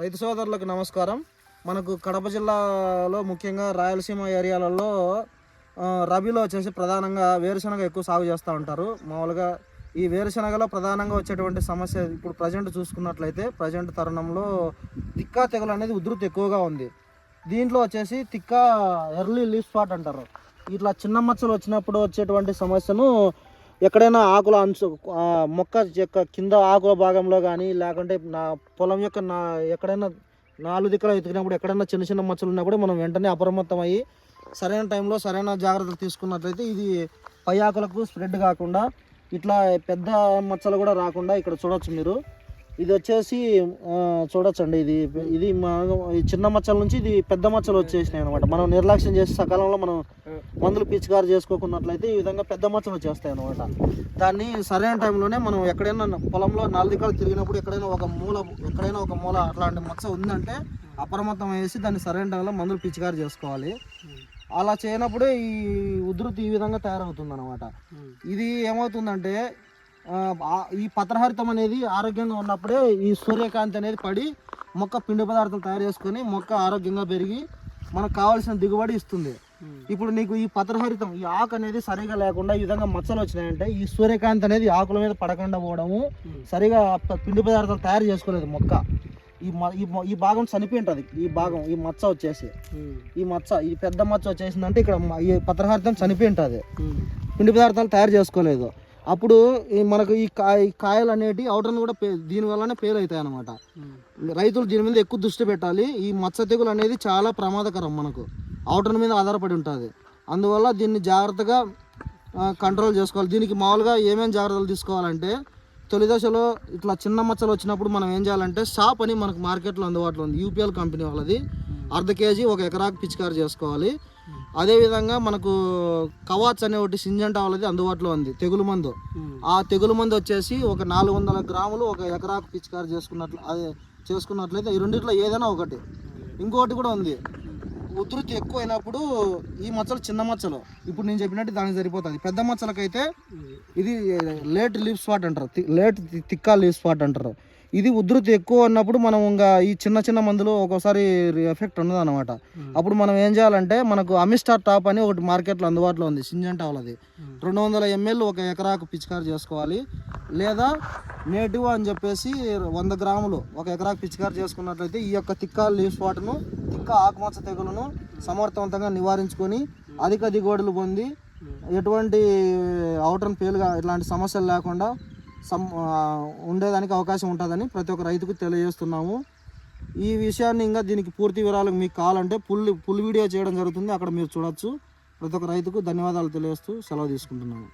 రైతు సోదరులకు నమస్కారం. మనకు కడప జిల్లాలో ముఖ్యంగా రాయలసీమ ఏరియాలలో రబీలో వచ్చేసి ప్రధానంగా వేరుశనగ ఎక్కువ సాగు చేస్తూ ఉంటారు. మామూలుగా ఈ వేరుశనగలో ప్రధానంగా వచ్చేటువంటి సమస్య ఇప్పుడు ప్రజెంట్ చూసుకున్నట్లయితే ప్రజెంట్ తరుణంలో తిక్కా తెగులు అనేది ఉధృతి ఎక్కువగా ఉంది. దీంట్లో వచ్చేసి తిక్కా ఎర్లీ లీఫ్ స్పాట్ అంటారు. ఇట్లా చిన్న మచ్చలు వచ్చినప్పుడు వచ్చేటువంటి సమస్యను ఎక్కడైనా ఆకుల అంచు మొక్క యొక్క కింద ఆకుల భాగంలో కానీ లేకుంటే నా పొలం యొక్క నా ఎక్కడైనా నాలుగు దిక్కులు ఎతికినప్పుడు ఎక్కడైనా చిన్న చిన్న మచ్చలు ఉన్నా కూడా మనం వెంటనే అప్రమత్తం అయ్యి సరైన టైంలో సరైన జాగ్రత్తలు తీసుకున్నట్లయితే ఇది పై ఆకులకు స్ప్రెడ్ కాకుండా ఇట్లా పెద్ద మచ్చలు కూడా రాకుండా ఇక్కడ చూడవచ్చు మీరు. ఇది వచ్చేసి చూడొచ్చండి. ఇది ఇది చిన్న మచ్చల నుంచి ఇది పెద్ద మచ్చలు వచ్చేసినాయి అనమాట మనం నిర్లక్ష్యం చేసి సకాలంలో మనం మందులు పిచికారు చేసుకోకున్నట్లయితే ఈ విధంగా పెద్ద మచ్చలు వచ్చేస్తాయి అనమాట దాన్ని సరైన టైంలోనే మనం ఎక్కడైనా పొలంలో నాలుగు తిరిగినప్పుడు ఎక్కడైనా ఒక మూల ఎక్కడైనా ఒక మూల అట్లాంటి మచ్చ ఉందంటే అప్రమత్తం వేసి దాన్ని సరైన టైంలో మందులు పిచికారు చేసుకోవాలి. అలా చేయనప్పుడే ఈ ఉధృతి ఈ విధంగా తయారవుతుంది అనమాట ఇది ఏమవుతుందంటే ఈ పత్రహరితం అనేది ఆరోగ్యంగా ఉన్నప్పుడే ఈ సూర్యకాంతి అనేది పడి మొక్క పిండి పదార్థాలు తయారు చేసుకొని మొక్క ఆరోగ్యంగా పెరిగి మనకు కావాల్సిన దిగుబడి ఇస్తుంది. ఇప్పుడు నీకు ఈ పత్రహరితం ఈ ఆకు అనేది సరిగా లేకుండా ఈ విధంగా మచ్చలు వచ్చినాయంటే ఈ సూర్యకాంతి అనేది ఆకుల మీద పడకుండా పోవడము సరిగా ప- పిండి పదార్థాలు తయారు చేసుకోలేదు మొక్క. ఈ మ- ఈ భాగం చనిపోయి ఉంటుంది ఈ భాగం ఈ మచ్చ వచ్చేసి. ఈ మచ్చ ఈ పెద్ద మచ్చ వచ్చేసిందంటే ఇక్కడ ఈ పత్రహారితం చనిపోయి ఉంటుంది పిండి పదార్థాలు తయారు చేసుకోలేదు. అప్పుడు ఈ మనకు ఈ కాయ కాయలు అనేటి అవుటర్ కూడా పే దీని వల్లనే పేలు అవుతాయి అనమాట రైతులు దీని మీద ఎక్కువ దృష్టి పెట్టాలి. ఈ మచ్చ తెగులు అనేది చాలా ప్రమాదకరం మనకు. అవుటర్ మీద ఆధారపడి ఉంటుంది. అందువల్ల దీన్ని జాగ్రత్తగా కంట్రోల్ చేసుకోవాలి. దీనికి మామూలుగా ఏమేమి జాగ్రత్తలు తీసుకోవాలంటే తొలి దశలో ఇట్లా చిన్న మచ్చలు వచ్చినప్పుడు మనం ఏం చేయాలంటే షాప్ అని మనకు మార్కెట్లో అందుబాటులో ఉంది. యూపీఎల్ కంపెనీ వాళ్ళది. అర్ధ కేజీ ఒక ఎకరాకు పిచికారి చేసుకోవాలి. అదేవిధంగా మనకు కవాచ్ అనే ఒకటి సింజంటా వాళ్ళది అందుబాటులో ఉంది తెగులు మందు. ఆ తెగులు మందు వచ్చేసి ఒక నాలుగు వందల గ్రాములు ఒక ఎకరాకు పిచికారి చేసుకున్నట్లు అదే చేసుకున్నట్లయితే ఈ రెండిట్లో ఏదైనా ఒకటి. ఇంకోటి కూడా ఉంది. ఉధృతి ఎక్కువ అయినప్పుడు ఈ మచ్చలు చిన్న మచ్చలు. ఇప్పుడు నేను చెప్పినట్టు దానికి సరిపోతుంది. పెద్ద మచ్చలకైతే ఇది లేట్ లీవ్ స్పాట్ అంటారు. తి- లేట్ తిక్కా లీవ్ స్పాట్ అంటారు. ఇది ఉధృతి ఎక్కువ ఉన్నప్పుడు మనం ఇంకా ఈ చిన్న చిన్న మందులు ఒక్కోసారి ఎఫెక్ట్ ఉండదు అనమాట అప్పుడు మనం ఏం చేయాలంటే మనకు అమిస్టార్ టాప్ అని ఒకటి మార్కెట్లో అందుబాటులో ఉంది సింజంటా వాళ్ళది రెండు వందల ఎంఎల్ ఒక ఎకరాకు పిచికారి చేసుకోవాలి. లేదా నేటివ్ అని చెప్పేసి వంద గ్రాములు ఒక ఎకరాకు పిచికారి చేసుకున్నట్లయితే ఈ యొక్క తిక్క లీవ్ స్పాట్ను తిక్క ఆకుమచ్చ తెగులను సమర్థవంతంగా నివారించుకొని అధిక దిగుబడులు పొంది ఎటువంటి అవుటర్ పేలుగా ఇట్లాంటి సమస్యలు లేకుండా సమ్ ఉండేదానికి అవకాశం ఉంటుందని ప్రతి ఒక్క రైతుకు తెలియజేస్తున్నాము. ఈ విషయాన్ని ఇంకా దీనికి పూర్తి వివరాలు మీకు కావాలంటే ఫుల్ ఫుల్ వీడియో చేయడం జరుగుతుంది. అక్కడ మీరు చూడొచ్చు. ప్రతి ఒక్క రైతుకు ధన్యవాదాలు తెలియజేస్తూ సెలవు తీసుకుంటున్నాము.